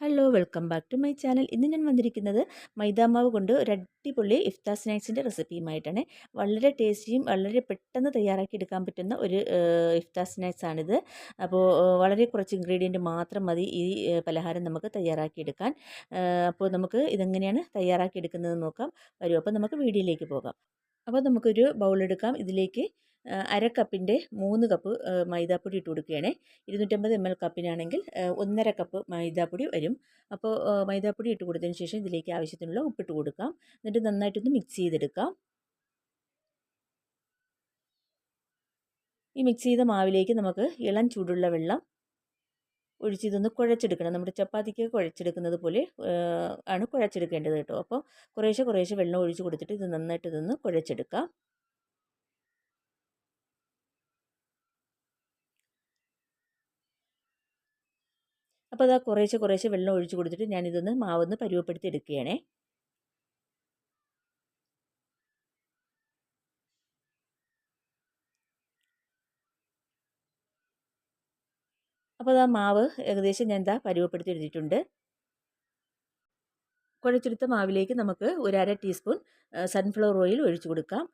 Hello welcome back to my channel ഇന്ന് ഞാൻ വന്നിരിക്കുന്നത് മൈദാമാവ് കൊണ്ട് ഒരു അടിപൊളി ഇഫ്താർ സ്നാക്സിന്റെ റെസിപ്പിയുമായിട്ടാണ്. വളരെ ടേസ്റ്റിയും വളരെ പെട്ടെന്ന് തയ്യാറാക്കി എടുക്കാൻ പറ്റുന്ന ഒരു ഇഫ്താർ സ്നാക്സാണിത് അപ്പോൾ വളരെ കുറച്ച് ഇൻഗ്രീഡിയന്റ് മാത്രം മതി ഈ പലഹാരം നമുക്ക് തയ്യാറാക്കിയെടുക്കാൻ അപ്പോൾ നമുക്ക് ഇതെങ്ങനെയാണ് തയ്യാറാക്കി എടുക്കുന്നത് നോക്കാം. വരും അപ്പോൾ നമുക്ക് വീഡിയോയിലേക്ക് പോകാം. അപ്പോൾ നമുക്കൊരു ബൗൾ എടുക്കാം. ഇതിലേക്ക് അര കപ്പിന്റെ മൂന്ന് കപ്പ് മൈദാപ്പൊടി ഇട്ട് കൊടുക്കുകയാണ്. ഇരുന്നൂറ്റമ്പത് എം എൽ കപ്പിനാണെങ്കിൽ ഒന്നര കപ്പ് മൈദാപ്പൊടി വരും. അപ്പോൾ മൈദാപ്പൊടി ഇട്ട് കൊടുത്തതിന് ശേഷം ഇതിലേക്ക് ആവശ്യത്തിനുള്ള ഉപ്പിട്ട് കൊടുക്കാം. എന്നിട്ട് നന്നായിട്ടൊന്ന് മിക്സ് ചെയ്തെടുക്കാം. ഈ മിക്സ് ചെയ്ത മാവിലേക്ക് നമുക്ക് ഇളം ചൂടുള്ള വെള്ളം ഒഴിച്ച് ഇതൊന്ന് കുഴച്ചെടുക്കണം. നമ്മുടെ ചപ്പാത്തിക്ക് കുഴച്ചെടുക്കുന്നത് പോലെ ആണ് കുഴച്ചെടുക്കേണ്ടത് കേട്ടോ. അപ്പോൾ കുറേശ്ശെ കുറേശ്ശെ വെള്ളം ഒഴിച്ച് കൊടുത്തിട്ട് ഇത് നന്നായിട്ട് ഇതൊന്ന് കുഴച്ചെടുക്കാം. അപ്പോൾ അതാ കുറേശ്ശെ കുറേശ്ശെ വെള്ളം ഒഴിച്ച് കൊടുത്തിട്ട് ഞാനിതൊന്ന് മാവൊന്ന് പരുവപ്പെടുത്തി എടുക്കുകയാണേ അപ്പോൾ ആ മാവ് ഏകദേശം ഞാൻ എന്താ പരുവപ്പെടുത്തി എടുത്തിട്ടുണ്ട്. കുഴച്ചെടുത്ത മാവിലേക്ക് നമുക്ക് ഒരു അര ടീസ്പൂൺ സൺഫ്ലവർ ഓയിൽ ഒഴിച്ചു കൊടുക്കാം.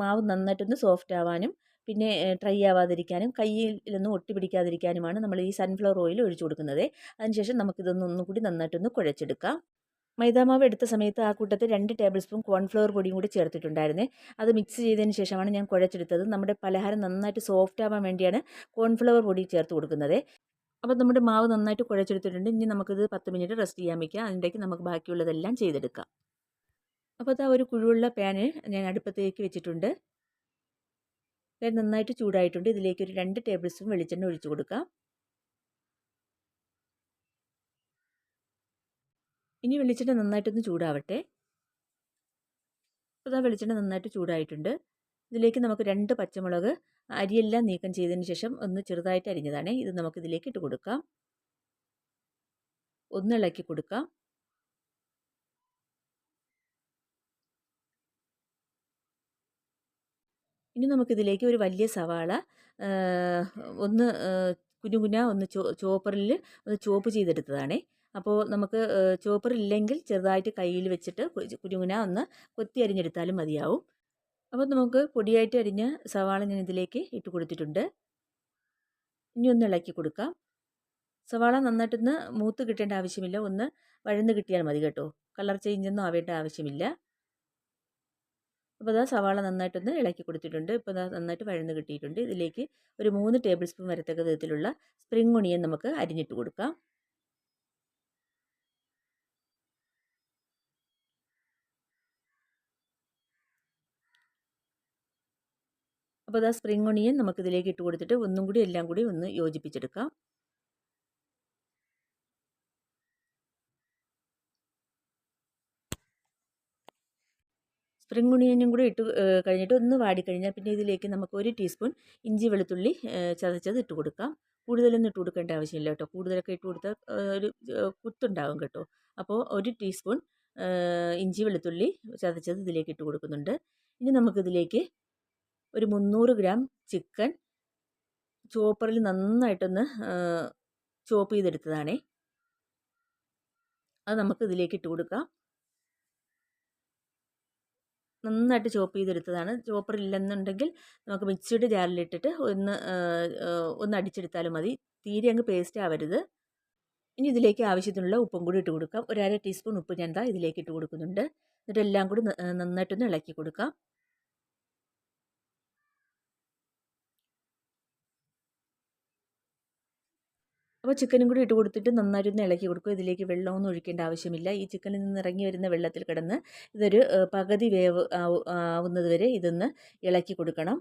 മാവ് നന്നായിട്ടൊന്ന് സോഫ്റ്റ് ആവാനും പിന്നെ ട്രൈ ആവാതിരിക്കാനും കയ്യിലൊന്നും ഒട്ടി പിടിക്കാതിരിക്കാനുമാണ് നമ്മൾ ഈ സൺഫ്ലവർ ഓയിൽ ഒഴിച്ചു കൊടുക്കുന്നത്. അതിനുശേഷം നമുക്കിതൊന്ന് ഒന്നുകൂടി നന്നായിട്ടൊന്ന് കുഴച്ചെടുക്കാം. മൈദാമാവ് എടുത്ത സമയത്ത് ആ കൂട്ടത്തിൽ രണ്ട് ടേബിൾ സ്പൂൺ കോൺഫ്ലവർ പൊടിയും കൂടി ചേർത്തിട്ടുണ്ടായിരുന്നേ. അത് മിക്സ് ചെയ്തതിന് ശേഷമാണ് ഞാൻ കുഴച്ചെടുത്തത്. നമ്മുടെ പലഹാരം നന്നായിട്ട് സോഫ്റ്റ് ആവാൻ വേണ്ടിയാണ് കോൺഫ്ലവർ പൊടി ചേർത്ത് കൊടുക്കുന്നത്. അപ്പോൾ നമ്മുടെ മാവ് നന്നായിട്ട് കുഴച്ചെടുത്തിട്ടുണ്ട്. ഇനി നമുക്കിത് പത്ത് മിനിറ്റ് റെസ്റ്റ് ചെയ്യാൻ വയ്ക്കാം അതിന്റെക്ക് നമുക്ക് ബാക്കിയുള്ളതെല്ലാം ചെയ്തെടുക്കാം. അപ്പോൾ അതാ ഒരു കുഴുവുള്ള പാന് ഞാൻ അടുപ്പത്തേക്ക് വെച്ചിട്ടുണ്ട്. പാൻ നന്നായിട്ട് ചൂടായിട്ടുണ്ട്. ഇതിലേക്ക് ഒരു രണ്ട് ടേബിൾ സ്പൂൺ വെളിച്ചെണ്ണ ഒഴിച്ചു കൊടുക്കാം. ഇനി വെളിച്ചെണ്ണ നന്നായിട്ടൊന്ന് ചൂടാവട്ടെ. അപ്പോൾ വെളിച്ചെണ്ണ നന്നായിട്ട് ചൂടായിട്ടുണ്ട്. ഇതിലേക്ക് നമുക്ക് രണ്ട് പച്ചമുളക് അരിയെല്ലാം നീക്കം ചെയ്തതിന് ശേഷം ഒന്ന് ചെറുതായിട്ട് അരിഞ്ഞതാണ്. ഇത് നമുക്ക് ഇതിലേക്ക് ഇട്ട് കൊടുക്കാം. ഒന്ന് ഇളക്കി കൊടുക്കാം. ഇനി നമുക്കിതിലേക്ക് ഒരു വലിയ സവാള ഒന്ന് കുഞ്ഞു ഒന്ന് ചോ ചോപ്പറിൽ ഒന്ന് ചോപ്പ് ചെയ്തെടുത്തതാണേ. അപ്പോൾ നമുക്ക് ചോപ്പർ ഇല്ലെങ്കിൽ ചെറുതായിട്ട് കയ്യിൽ വെച്ചിട്ട് കുഞ്ഞുകുന ഒന്ന് കൊത്തി അരിഞ്ഞെടുത്താലും മതിയാവും. അപ്പോൾ നമുക്ക് പൊടിയായിട്ട് അരിഞ്ഞ സവാള ഞാൻ ഇതിലേക്ക് ഇട്ട് കൊടുത്തിട്ടുണ്ട്. ഇനി ഒന്ന് ഇളക്കി കൊടുക്കാം. സവാള നന്നായിട്ടൊന്ന് മൂത്ത് കിട്ടേണ്ട ആവശ്യമില്ല. ഒന്ന് വഴന്ന് കിട്ടിയാൽ മതി കേട്ടോ. കളർ ചേഞ്ചൊന്നും ആവേണ്ട ആവശ്യമില്ല. അപ്പോൾ അതാ സവാള നന്നായിട്ടൊന്ന് ഇളക്കി കൊടുത്തിട്ടുണ്ട്. ഇപ്പോൾ അതാ നന്നായിട്ട് വഴന്ന് കിട്ടിയിട്ടുണ്ട്. ഇതിലേക്ക് ഒരു മൂന്ന് ടേബിൾ സ്പൂൺ വരത്തക്ക വിധത്തിലുള്ള സ്പ്രിംഗ് ഒണിയൻ നമുക്ക് അരിഞ്ഞിട്ട് കൊടുക്കാം. അപ്പോൾ അതാ സ്പ്രിംഗ് ഒണിയൻ നമുക്കിതിലേക്ക് ഇട്ട് കൊടുത്തിട്ട് ഒന്നും കൂടി എല്ലാം കൂടി ഒന്ന് യോജിപ്പിച്ചെടുക്കാം. സ്പ്രിംഗ് ഉണിയനും കൂടി ഇട്ട് കഴിഞ്ഞിട്ട് ഒന്ന് വാടിക്കഴിഞ്ഞാൽ പിന്നെ ഇതിലേക്ക് നമുക്ക് ഒരു ടീസ്പൂൺ ഇഞ്ചി വെളുത്തുള്ളി ചതച്ചത് ഇട്ട് കൊടുക്കാം. കൂടുതലൊന്നും ഇട്ട് കൊടുക്കേണ്ട ആവശ്യമില്ല കേട്ടോ. കൂടുതലൊക്കെ ഇട്ട് കൊടുത്താൽ ഒരു കുത്തുണ്ടാകും കേട്ടോ. അപ്പോൾ ഒരു ടീസ്പൂൺ ഇഞ്ചി വെളുത്തുള്ളി ചതച്ചത് ഇതിലേക്ക് ഇട്ട് കൊടുക്കുന്നുണ്ട്. ഇനി നമുക്കിതിലേക്ക് ഒരു മുന്നൂറ് ഗ്രാം ചിക്കൻ ചോപ്പറിൽ നന്നായിട്ടൊന്ന് ചോപ്പ് ചെയ്തെടുത്തതാണേ. അത് നമുക്ക് ഇതിലേക്ക് ഇട്ട് കൊടുക്കാം. നന്നായിട്ട് ചോപ്പ് ചെയ്തെടുത്തതാണ്. ചോപ്പർ ഇല്ലെന്നുണ്ടെങ്കിൽ നമുക്ക് മിക്സിയുടെ ജാറിലിട്ടിട്ട് ഒന്ന് ഒന്ന് അടിച്ചെടുത്താലും മതി. തീരെ അങ്ങ് പേസ്റ്റ് ആവരുത്. ഇനി ഇതിലേക്ക് ആവശ്യത്തിനുള്ള ഉപ്പും കൂടി ഇട്ട് കൊടുക്കാം. ഒരു അര ടീസ്പൂൺ ഉപ്പ് ഞാൻ ഇതിലേക്ക് ഇട്ട് കൊടുക്കുന്നുണ്ട്. എന്നിട്ട് എല്ലാം കൂടി നന്നായിട്ടൊന്ന് ഇളക്കി കൊടുക്കാം. അപ്പോൾ ചിക്കനും കൂടി ഇട്ട് കൊടുത്തിട്ട് നന്നായിട്ടൊന്ന് ഇളക്കി കൊടുക്കുക ഇതിലേക്ക് വെള്ളമൊന്നും ഒഴിക്കേണ്ട ആവശ്യമില്ല. ഈ ചിക്കനിൽ നിന്ന് ഇറങ്ങി വരുന്ന വെള്ളത്തിൽ കിടന്ന് ഇതൊരു പകുതി വേവ് ആവുന്നത് വരെ ഇതൊന്ന് ഇളക്കി കൊടുക്കണം.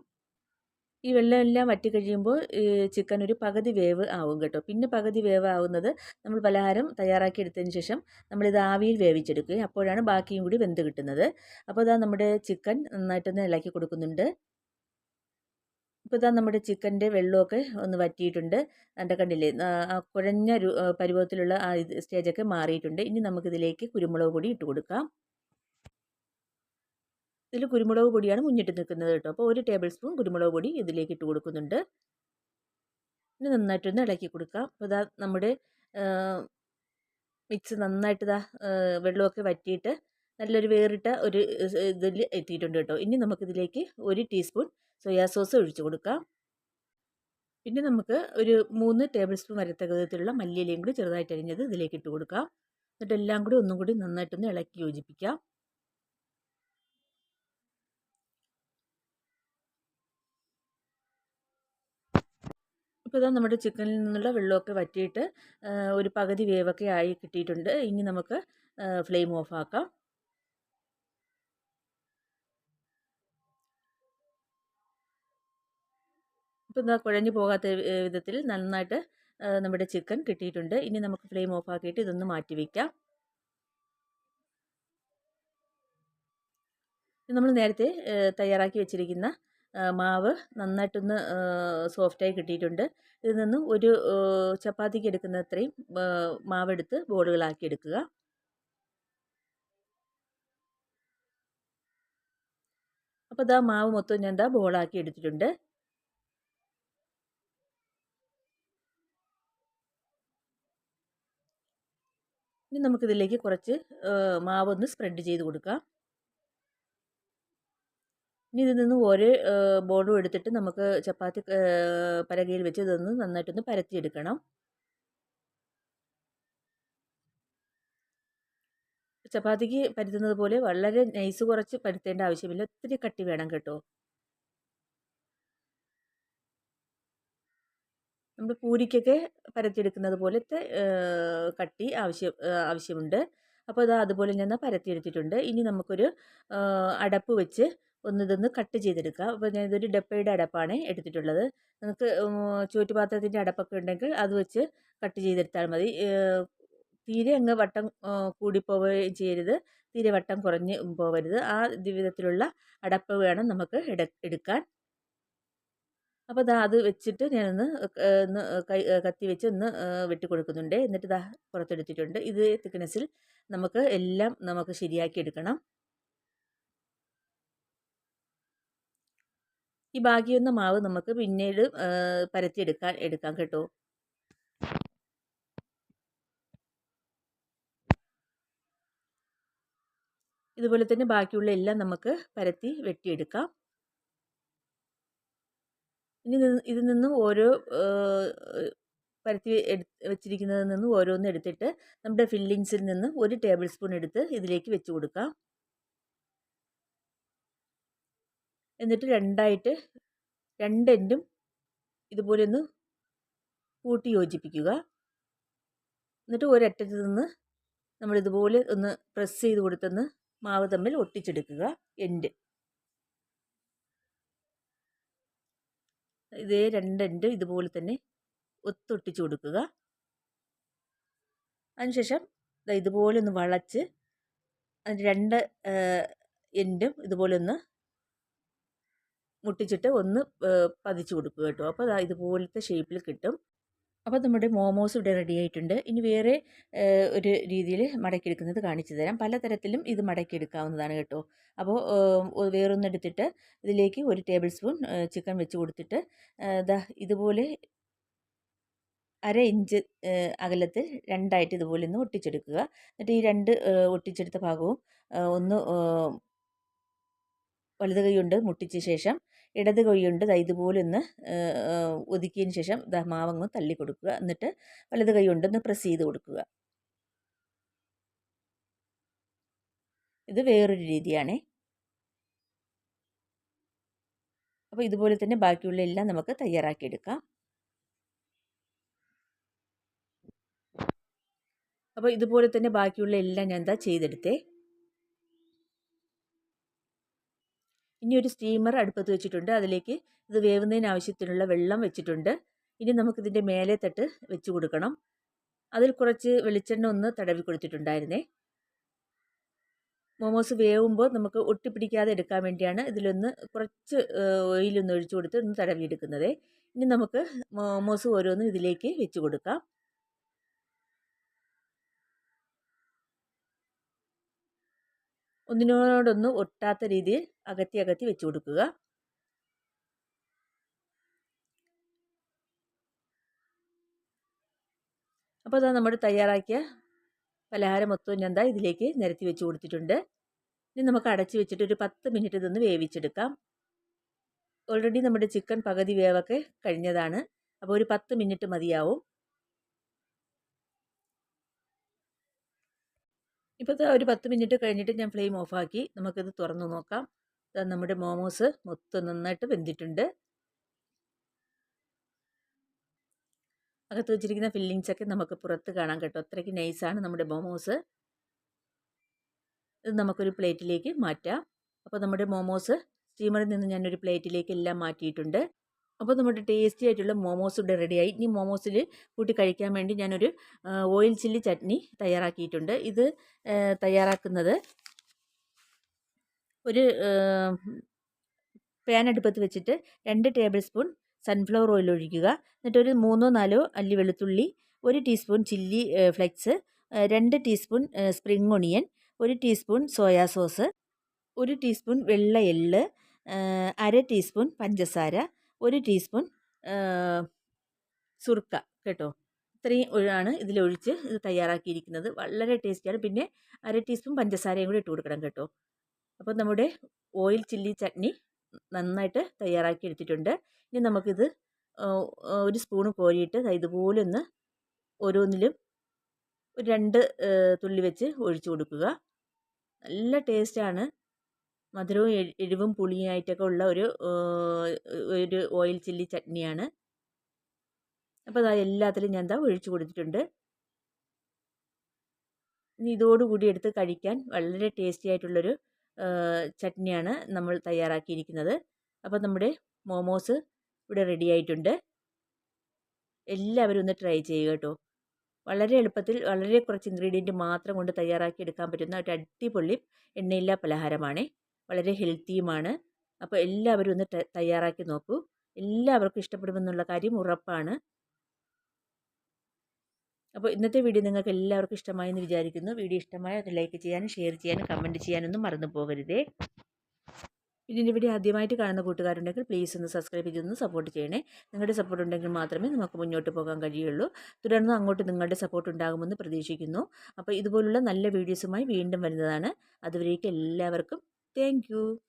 ഈ വെള്ളമെല്ലാം വറ്റി കഴിയുമ്പോൾ ചിക്കൻ ഒരു പകുതി വേവ് ആവും കേട്ടോ. പിന്നെ പകുതി വേവ് ആവുന്നത് നമ്മൾ പലഹാരം തയ്യാറാക്കി എടുത്തതിന് ശേഷം നമ്മളിത് ആവിയിൽ വേവിച്ചെടുക്കുകയും അപ്പോഴാണ് ബാക്കിയും കൂടി വെന്ത് കിട്ടുന്നത്. അപ്പോൾ ഇതാ നമ്മുടെ ചിക്കൻ നന്നായിട്ടൊന്ന് ഇളക്കി കൊടുക്കുന്നുണ്ട്. ഇപ്പോൾ ഇതാ നമ്മുടെ ചിക്കന്റെ വെള്ളമൊക്കെ ഒന്ന് വറ്റിയിട്ടുണ്ട്. എന്റെ കണ്ടില്ലേ ആ കുഴഞ്ഞ പരുവത്തിലുള്ള ആ സ്റ്റേജൊക്കെ മാറിയിട്ടുണ്ട്. ഇനി നമുക്കിതിലേക്ക് കുരുമുളക് പൊടി ഇട്ട് കൊടുക്കാം. ഇതിൽ കുരുമുളക് പൊടിയാണ് മുന്നിട്ട് നിൽക്കുന്നത് കേട്ടോ. അപ്പോൾ ഒരു ടേബിൾ സ്പൂൺ കുരുമുളക് പൊടി ഇതിലേക്ക് ഇട്ട് കൊടുക്കുന്നുണ്ട്. ഇനി നന്നായിട്ടൊന്ന് ഇളക്കി കൊടുക്കാം. അപ്പോൾ ഇതാ നമ്മുടെ മിക്സ് നന്നായിട്ട് ഇതാ വെള്ളമൊക്കെ വറ്റിയിട്ട് നല്ലൊരു വേറിട്ട ഒരു ഇതിൽ എത്തിയിട്ടുണ്ട് കേട്ടോ. ഇനി നമുക്കിതിലേക്ക് ഒരു ടീസ്പൂൺ സോയാ സോസ് ഒഴിച്ചു കൊടുക്കാം. പിന്നെ നമുക്ക് ഒരു മൂന്ന് ടേബിൾ സ്പൂൺ വരത്തകത്തിലുള്ള മല്ലിയിലയും കൂടി ചെറുതായിട്ട് അരിഞ്ഞത് ഇതിലേക്ക് ഇട്ട് കൊടുക്കാം. എന്നിട്ട് എല്ലാം കൂടി ഒന്നും കൂടി നന്നായിട്ടൊന്ന് ഇളക്കി യോജിപ്പിക്കാം. ഇപ്പോൾ ഇതാ നമ്മുടെ ചിക്കനിൽ നിന്നുള്ള വെള്ളമൊക്കെ വറ്റിയിട്ട് ഒരു പകുതി വേവൊക്കെ ആയി കിട്ടിയിട്ടുണ്ട്. ഇനി നമുക്ക് ഫ്ലെയിം ഓഫ് ഇപ്പം എന്താ കുഴഞ്ഞു പോകാത്ത വിധത്തിൽ നന്നായിട്ട് നമ്മുടെ ചിക്കൻ കിട്ടിയിട്ടുണ്ട്. ഇനി നമുക്ക് ഫ്ലെയിം ഓഫ് ആക്കിയിട്ട് ഇതൊന്ന് മാറ്റി വയ്ക്കാം നമ്മൾ നേരത്തെ തയ്യാറാക്കി വെച്ചിരിക്കുന്ന മാവ് നന്നായിട്ടൊന്ന് സോഫ്റ്റായി കിട്ടിയിട്ടുണ്ട്. ഇതിൽ നിന്ന് ഒരു ചപ്പാത്തിക്ക് എടുക്കുന്ന അത്രയും മാവെടുത്ത് ബോളുകളാക്കി എടുക്കുക. അപ്പോൾ ഇതാ മാവ് മൊത്തം ഞാൻ എന്താ ബോളാക്കി എടുത്തിട്ടുണ്ട്. ഇനി നമുക്കിതിലേക്ക് കുറച്ച് മാവ് ഒന്ന് സ്പ്രെഡ് ചെയ്ത് കൊടുക്കാം. ഇനി ഇതിൽ നിന്ന് ഓരോ ബോർഡും എടുത്തിട്ട് നമുക്ക് ചപ്പാത്തി പലകയിൽ വെച്ച് ഇതൊന്ന് നന്നായിട്ടൊന്ന് പരത്തിയെടുക്കണം. ചപ്പാത്തിക്ക് പരുത്തുന്നത് പോലെ വളരെ നൈസ് കുറച്ച് പരുത്തേണ്ട ആവശ്യമില്ല. ഒത്തിരി കട്ടി വേണം കേട്ടോ. നമ്മൾ പൂരിക്കൊക്കെ പരത്തിയെടുക്കുന്നത് പോലത്തെ കട്ടി ആവശ്യം ആവശ്യമുണ്ട്. അപ്പോൾ അത് അതുപോലെ ഞാൻ പരത്തിയെടുത്തിട്ടുണ്ട്. ഇനി നമുക്കൊരു അടപ്പ് വെച്ച് ഒന്നിതൊന്ന് കട്ട് ചെയ്തെടുക്കാം. അപ്പോൾ ഞാൻ ഇതൊരു ഡപ്പയുടെ അടപ്പാണ് എടുത്തിട്ടുള്ളത്. നമുക്ക് ചുറ്റുപാത്രത്തിന്റെ അടപ്പൊക്കെ ഉണ്ടെങ്കിൽ അത് വെച്ച് കട്ട് ചെയ്തെടുത്താൽ മതി. തീരെ അങ്ങ് വട്ടം കൂടിപ്പോവുകയും ചെയ്യരുത്. തീരെ വട്ടം കുറഞ്ഞ് പോവരുത്. ആ വിധത്തിലുള്ള അടപ്പ് വേണം നമുക്ക് എടുക്കാൻ. അപ്പോൾ ദാ അത് വെച്ചിട്ട് ഞാനൊന്ന് ഒന്ന് കൈ കത്തി വെച്ച് ഒന്ന് വെട്ടി കൊടുക്കുന്നുണ്ട്. എന്നിട്ട് ദാ പുറത്തെടുത്തിട്ടുണ്ട്. ഇത് തിക്നെസ്സിൽ നമുക്ക് എല്ലാം നമുക്ക് ശരിയാക്കി എടുക്കണം. ഈ ബാക്കി വന്ന മാവ് നമുക്ക് പിന്നീട് പരത്തിയെടുക്കാൻ എടുക്കാം കേട്ടോ. ഇതുപോലെ തന്നെ ബാക്കിയുള്ള എല്ലാം നമുക്ക് പരത്തി വെട്ടിയെടുക്കാം. ഇനി ഇതിൽ നിന്നും ഓരോ പരത്തി വെച്ചിരിക്കുന്നതിൽ നിന്നും ഓരോന്ന് എടുത്തിട്ട് നമ്മുടെ ഫില്ലിങ്സിൽ നിന്ന് ഒരു ടേബിൾ സ്പൂൺ എടുത്ത് ഇതിലേക്ക് വെച്ച് കൊടുക്കാം. എന്നിട്ട് രണ്ടായിട്ട് രണ്ടെൻഡും ഇതുപോലെ ഒന്ന് കൂട്ടി യോജിപ്പിക്കുക. എന്നിട്ട് ഒരറ്റത്ത് നിന്ന് നമ്മളിതുപോലെ ഒന്ന് പ്രസ് ചെയ്ത് കൊടുത്തൊന്ന് മാവ് തമ്മിൽ ഒട്ടിച്ചെടുക്കുക എൻഡ്. ഇതേ രണ്ടെൻഡ് ഇതുപോലെ തന്നെ ഒത്തൊട്ടിച്ച് കൊടുക്കുക. അതിനുശേഷം ഇതുപോലെ ഒന്ന് വളച്ച് അതിന്റെ രണ്ട് എൻഡും ഇതുപോലെ ഒന്ന് മുട്ടിച്ചിട്ട് ഒന്ന് പതിച്ച് കൊടുക്കുക കേട്ടോ. അപ്പോൾ ഇതുപോലത്തെ ഷേപ്പിൽ കിട്ടും. അപ്പോൾ നമ്മുടെ മോമോസ് ഇവിടെ റെഡി ആയിട്ടുണ്ട്. ഇനി വേറെ ഒരു രീതിയിൽ മടക്കിയെടുക്കുന്നത് കാണിച്ചു തരാം. പലതരത്തിലും ഇത് മടക്കിയെടുക്കാവുന്നതാണ് കേട്ടോ. അപ്പോൾ വേറൊന്നെടുത്തിട്ട് ഇതിലേക്ക് ഒരു ടേബിൾ സ്പൂൺ ചിക്കൻ വെച്ച് കൊടുത്തിട്ട് ദാ ഇതുപോലെ അര ഇഞ്ച് അകലത്തിൽ രണ്ടായിട്ട് ഇതുപോലെ ഒന്ന് ഒട്ടിച്ചെടുക്കുക. എന്നിട്ട് ഈ രണ്ട് ഒട്ടിച്ചെടുത്ത ഭാഗവും ഒന്ന് വലത് കൈ കൊണ്ട് മുട്ടിച്ച ശേഷം ഇടത് കൈ കൊണ്ട് ഇതുപോലെ ഒന്ന് ഒതുക്കിയതിന് ശേഷം മാവങ്ങ് തള്ളി കൊടുക്കുക. എന്നിട്ട് വലത് കൈ കൊണ്ട് ഒന്ന് പ്രസ് ചെയ്ത് കൊടുക്കുക. ഇത് വേറൊരു രീതിയാണേ. അപ്പോൾ ഇതുപോലെ തന്നെ ബാക്കിയുള്ള എല്ലാം നമുക്ക് തയ്യാറാക്കിയെടുക്കാം. അപ്പോൾ ഇതുപോലെ തന്നെ ബാക്കിയുള്ള എല്ലാം ഞാൻ എന്താ ചെയ്തെടുത്തേ. ഇനി ഒരു സ്റ്റീമർ അടുപ്പത്ത് വെച്ചിട്ടുണ്ട്. അതിലേക്ക് ഇത് വേവുന്നതിന് ആവശ്യത്തിനുള്ള വെള്ളം വെച്ചിട്ടുണ്ട്. ഇനി നമുക്കിതിന്റെ മേലെ തട്ട് വെച്ച് കൊടുക്കണം. അതിൽ കുറച്ച് വെളിച്ചെണ്ണ ഒന്ന് തടവി കൊടുത്തിട്ടുണ്ടായിരുന്നേ. മോമോസ് വേവുമ്പോൾ നമുക്ക് ഒട്ടിപ്പിടിക്കാതെ എടുക്കാൻ വേണ്ടിയാണ് ഇതിലൊന്ന് കുറച്ച് ഓയിലൊന്ന് ഒഴിച്ചു കൊടുത്ത് ഒന്ന് തടവി എടുക്കുന്നത് ഇനി നമുക്ക് മോമോസ് ഓരോന്നും ഇതിലേക്ക് വെച്ച് കൊടുക്കാം. ഒന്നിനോടൊന്ന് ഒട്ടാത്ത രീതിയിൽ അകത്തി അകത്തി വെച്ച് കൊടുക്കുക. അപ്പോൾ അതാ നമ്മൾ തയ്യാറാക്കിയ പലഹാരം മൊത്തം ഞാൻ എന്താ ഇതിലേക്ക് നിരത്തി വെച്ച് കൊടുത്തിട്ടുണ്ട്. ഇനി നമുക്ക് അടച്ച് വെച്ചിട്ട് ഒരു പത്ത് മിനിറ്റ് ഇതൊന്ന് വേവിച്ചെടുക്കാം. ഓൾറെഡി നമ്മുടെ ചിക്കൻ പകുതി വേവൊക്കെ കഴിഞ്ഞതാണ്. അപ്പോൾ ഒരു പത്ത് മിനിറ്റ് മതിയാവും. ഇപ്പോൾ ഒരു പത്ത് മിനിറ്റ് കഴിഞ്ഞിട്ട് ഞാൻ ഫ്ലെയിം ഓഫാക്കി. നമുക്കിത് തുറന്നു നോക്കാം. നമ്മുടെ മോമോസ് മൊത്തം നന്നായിട്ട് വെന്തിട്ടുണ്ട്. അകത്ത് വെച്ചിരിക്കുന്ന ഫില്ലിങ്സ് ഒക്കെ നമുക്ക് പുറത്ത് കാണാൻ കേട്ടോ. അത്രയ്ക്ക് നൈസാണ് നമ്മുടെ മോമോസ്. ഇത് നമുക്കൊരു പ്ലേറ്റിലേക്ക് മാറ്റാം. അപ്പോൾ നമ്മുടെ മോമോസ് സ്റ്റീമറിൽ നിന്ന് ഞാനൊരു പ്ലേറ്റിലേക്ക് എല്ലാം മാറ്റിയിട്ടുണ്ട്. അപ്പോൾ നമ്മുടെ ടേസ്റ്റി ആയിട്ടുള്ള മോമോസ് ഇവിടെ റെഡിയായി ഇനി മോമോസിൽ കൂട്ടി കഴിക്കാൻ വേണ്ടി ഞാനൊരു ഓയിൽ ചില്ലി ചട്നി തയ്യാറാക്കിയിട്ടുണ്ട്. ഇത് തയ്യാറാക്കുന്നത് ഒരു പാൻ അടുപ്പത്ത് വെച്ചിട്ട് രണ്ട് ടേബിൾ സ്പൂൺ സൺഫ്ലവർ ഓയിൽ ഒഴിക്കുക. എന്നിട്ട് ഒരു മൂന്നോ നാലോ അല്ലി വെളുത്തുള്ളി ഒരു ടീസ്പൂൺ ചില്ലി ഫ്ലെക്സ് രണ്ട് ടീസ്പൂൺ സ്പ്രിംഗ് ഒണിയൻ ഒരു ടീസ്പൂൺ സോയാ സോസ് ഒരു ടീസ്പൂൺ വെള്ള എള്ള് അര ടീസ്പൂൺ പഞ്ചസാര ഒരു ടീസ്പൂൺ സുർക്ക കേട്ടോ. ഇത്രയും ഒഴാണ് ഇതിലൊഴിച്ച് ഇത് തയ്യാറാക്കിയിരിക്കുന്നത്. വളരെ ടേസ്റ്റിയാണ് പിന്നെ അര ടീസ്പൂൺ പഞ്ചസാരയും കൂടി ഇട്ട് കൊടുക്കണം കേട്ടോ. അപ്പോൾ നമ്മുടെ ഓയിൽ ചില്ലി ചട്നി നന്നായിട്ട് തയ്യാറാക്കി എടുത്തിട്ടുണ്ട്. ഇനി നമുക്കിത് ഒരു സ്പൂണ് കോരിയിട്ട് ഇതുപോലെ ഒന്ന് ഓരോന്നിലും ഒരു രണ്ട് തുള്ളി വെച്ച് ഒഴിച്ചു കൊടുക്കുക. നല്ല ടേസ്റ്റാണ് മധുരവും എരിവും പുളിയായിട്ടൊക്കെ ഉള്ള ഒരു ഒരു ഓയിൽ ചില്ലി ചട്നിയാണ്. അപ്പോൾ അത് എല്ലാത്തിലും ഞാൻ എന്താ ഒഴിച്ചു കൊടുത്തിട്ടുണ്ട്. ഇനി ഇതോടുകൂടി എടുത്ത് കഴിക്കാൻ വളരെ ടേസ്റ്റി ആയിട്ടുള്ളൊരു ചട്നിയാണ് നമ്മൾ തയ്യാറാക്കിയിരിക്കുന്നത്. അപ്പോൾ നമ്മുടെ മോമോസ് ഇവിടെ റെഡി ആയിട്ടുണ്ട്. എല്ലാവരും ഒന്ന് ട്രൈ ചെയ്യുക കേട്ടോ. വളരെ എളുപ്പത്തിൽ വളരെ കുറച്ച് ഇൻഗ്രീഡിയന്റ് മാത്രം കൊണ്ട് തയ്യാറാക്കി എടുക്കാൻ പറ്റുന്ന ഒരു അടിപൊളി എണ്ണയില്ലാ പലഹാരമാണ്. വളരെ ഹെൽത്തിയുമാണ്. അപ്പോൾ എല്ലാവരും ഒന്ന് തയ്യാറാക്കി നോക്കൂ. എല്ലാവർക്കും ഇഷ്ടപ്പെടുമെന്നുള്ള കാര്യം ഉറപ്പാണ്. അപ്പോൾ ഇന്നത്തെ വീഡിയോ നിങ്ങൾക്ക് എല്ലാവർക്കും ഇഷ്ടമായെന്ന് വിചാരിക്കുന്നു. വീഡിയോ ഇഷ്ടമായ അത് ലൈക്ക് ചെയ്യാനും ഷെയർ ചെയ്യാനും കമന്റ് ചെയ്യാനൊന്നും മറന്നു പോകരുതേ. ഇതിന്റെ വീഡിയോ ആദ്യമായിട്ട് കാണുന്ന കൂട്ടുകാരുണ്ടെങ്കിൽ പ്ലീസ് ഒന്ന് സബ്സ്ക്രൈബ് ചെയ്തൊന്ന് സപ്പോർട്ട് ചെയ്യണേ. നിങ്ങളുടെ സപ്പോർട്ട് ഉണ്ടെങ്കിൽ മാത്രമേ നമുക്ക് മുന്നോട്ട് പോകാൻ കഴിയുള്ളൂ. തുടർന്ന് അങ്ങോട്ട് നിങ്ങളുടെ സപ്പോർട്ട് ഉണ്ടാകുമെന്ന് പ്രതീക്ഷിക്കുന്നു. അപ്പോൾ ഇതുപോലുള്ള നല്ല വീഡിയോസുമായി വീണ്ടും വരുന്നതാണ്. അതുവരേക്കും എല്ലാവർക്കും Thank you.